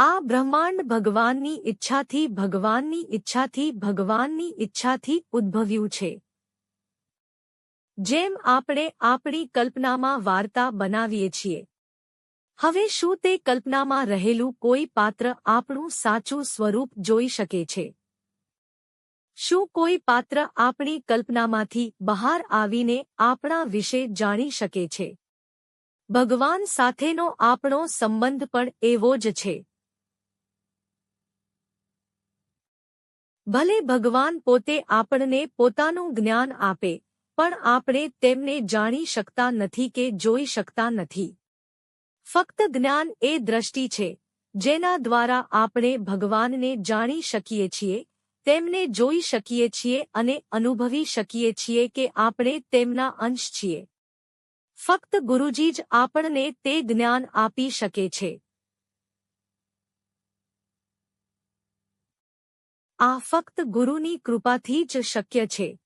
આ બ્રહ્માંડ ભગવાનની ઈચ્છાથી ભગવાનની ઈચ્છાથી ભગવાનની ઈચ્છાથી ઉદ્ભવ્યું છે. જેમ આપણે આપણી કલ્પનામાં વાર્તા બનાવીએ છીએ. હવે શું તે કલ્પનામાં રહેલું કોઈ પાત્ર આપણું સાચું સ્વરૂપ જોઈ શકે છે? શું કોઈ પાત્ર આપણી કલ્પનામાંથી બહાર આવીને આપણા વિશે જાણી શકે છે? ભગવાન સાથેનો આપણો સંબંધ પણ એવો જ છે. ભલે ભગવાન પોતે આપણને પોતાનું જ્ઞાન આપે, પણ આપણે તેમને જાણી શકતા નથી કે જોઈ શકતા નથી. ફક્ત જ્ઞાન એ દ્રષ્ટિ છે, જેના દ્વારા આપણે ભગવાનને જાણી શકીએ છીએ, તેમને જોઈ શકીએ છીએ અને અનુભવી શકીએ છીએ કે આપણે તેમના અંશ છીએ. ફક્ત ગુરુજી જ આપણને તે જ્ઞાન આપી શકે છે. આ ફક્ત ગુરુની કૃપાથી જ શક્ય છે.